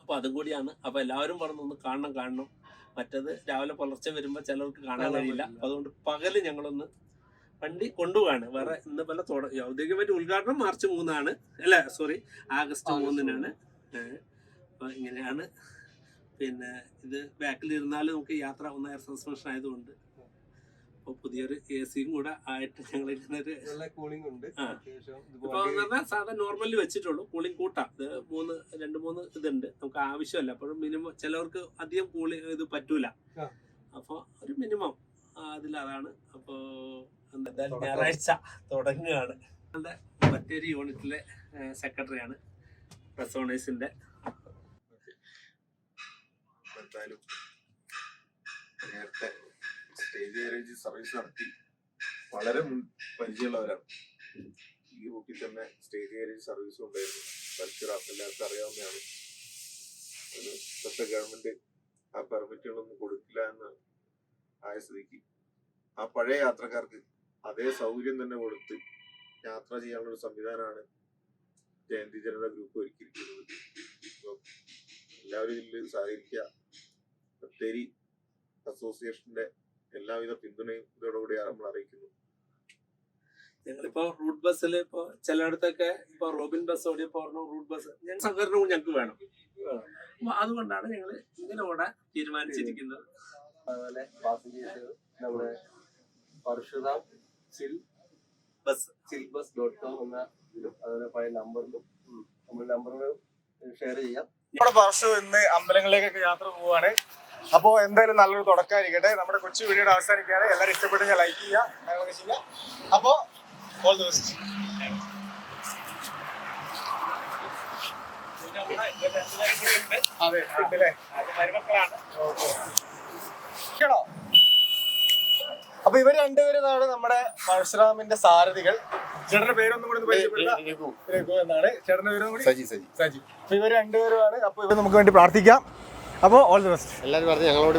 അപ്പൊ അതും കൂടിയാണ്. അപ്പൊ എല്ലാവരും പറഞ്ഞു ഒന്ന് കാണണം കാണണം. മറ്റത് രാവിലെ പുലർച്ചെ വരുമ്പോൾ ചിലർക്ക് കാണാൻ കഴിയില്ല. അതുകൊണ്ട് പകൽ ഞങ്ങളൊന്ന് വണ്ടി കൊണ്ടുപോവാണ്. വേറെ ഇന്ന് പല ഔദ്യോഗികമായിട്ട് ഉദ്ഘാടനം മാർച്ച് മൂന്നാണ്. അല്ല? സോറി ആഗസ്റ്റ് മൂന്നിനാണ്. ഏഹ് അപ്പൊ ഇങ്ങനെയാണ്. പിന്നെ ഇത് ബാക്കിൽ ഇരുന്നാലും നമുക്ക് യാത്ര ഒന്ന് സസ്പെൻഷൻ ആയതുകൊണ്ട് അപ്പോൾ പുതിയൊരു എ സിയും കൂടെ ആയിട്ട് ഞങ്ങൾ നല്ല കൂളിംഗ് ഉണ്ട്. ഇപ്പൊ പറഞ്ഞാൽ സാധാരണ നോർമലി വെച്ചിട്ടുള്ളൂ. കൂളിംഗ് കൂട്ടാം. ഇത് മൂന്ന് രണ്ട് മൂന്ന് ഇതുണ്ട്. നമുക്ക് ആവശ്യമല്ല. അപ്പോഴും മിനിമം ചിലവർക്ക് അധികം കൂളിംഗ് ഇത് പറ്റൂല. അപ്പൊ അപ്പോൾ ഒരു മിനിമം അതിൽ അതാണ് അപ്പോൾ എന്തായാലും ഞായറാഴ്ച തുടങ്ങുകയാണ്. ഞങ്ങളുടെ മറ്റൊരു യൂണിറ്റിലെ സെക്രട്ടറിയാണ് പ്രസ് എന്തായാലും നേരത്തെ സ്റ്റേജ് അറേഞ്ച് സർവീസ് നടത്തി. വളരെ പരിചയമുള്ളവരാണ്. ഈ റൂട്ടിൽ തന്നെ സ്റ്റേജ് അറേഞ്ച് സർവീസും ഉണ്ടായിരുന്നു പരശുറാം എല്ലാവർക്കും അറിയാവുന്നതാണ്. ഇപ്പോഴത്തെ ഗവൺമെന്റ് ആ പെർമിറ്റുകളൊന്നും കൊടുക്കില്ല എന്ന് ആയ സ്ഥിതിക്ക്. ആ പഴയ യാത്രക്കാർക്ക് അതേ സൗകര്യം തന്നെ കൊടുത്ത് യാത്ര ചെയ്യാനുള്ള ഒരു സംവിധാനമാണ് ജയന്തി ജനത ഗ്രൂപ്പ് ഒരുക്കിയിരിക്കുന്നത്. എല്ലാവരും ഇതിൽ സഹകരിക്കുക. ബത്തേരി അസോസിയേഷന്റെ എല്ലാവിധ പിന്തുണയും ഇതോടുകൂടി നമ്മൾ അറിയിക്കുന്നു. ഞങ്ങളിപ്പോ റൂട്ട് ബസ്സിൽ ഇപ്പൊ ചിലയിടത്തൊക്കെ ഇപ്പൊ റോബിൻ ബസ് ഓടിയപ്പോ റൂട്ട് ബസ് ഞങ്ങൾ സഹകരണവും ഞങ്ങൾക്ക് വേണം. അപ്പൊ അതുകൊണ്ടാണ് ഞങ്ങൾ ഇങ്ങനെ ഓടാൻ തീരുമാനിച്ചിരിക്കുന്നത്. അതുപോലെ പാസഞ്ചേഴ്സ് നമ്മുടെ പരശുറാം സിൽ ബസ്. സിൽ ബസ് ഡോട്ട് കോം എന്ന ഇതിലും അതുപോലെ പഴയ നമ്പറിലും നമ്മുടെ നമ്പറിലും ഷെയർ ചെയ്യാം. നമ്മുടെ പർശു ഇന്ന് അമ്പലങ്ങളിലേക്കൊക്കെ യാത്ര പോവാണ്. അപ്പോ എന്തായാലും നല്ലൊരു തുടക്കമായിരിക്കട്ടെ. നമ്മുടെ കൊച്ചു വീഡിയോ അവസാനിക്കുകയാണ്. എല്ലാവരും ഇഷ്ടപ്പെട്ടെങ്കിൽ ലൈക്ക് ചെയ്യുക കാര്യങ്ങളൊക്കെ ചെയ്യുക. അപ്പോ ഓൾ ദി ബെസ്റ്റ് അതെ അപ്പൊ ഇവർ രണ്ടുപേരുമാണ് നമ്മുടെ പരശുരാമിന്റെ സാരഥികൾ. ചേട്ടന്റെ പേരൊന്നും കൂടി രഘു. എന്നാണ്. ചേട്ടന്റെ പേരൊന്നും കൂടി? സജി സജി. സജി. അപ്പൊ ഇവർ രണ്ടുപേരുമാണ്. അപ്പൊ ഇവർ നമുക്ക് വേണ്ടി പ്രാർത്ഥിക്കാം. അപ്പോൾ ഓൾ ദി ബെസ്റ്റ് എല്ലാവരും പറഞ്ഞു ഞങ്ങളോട്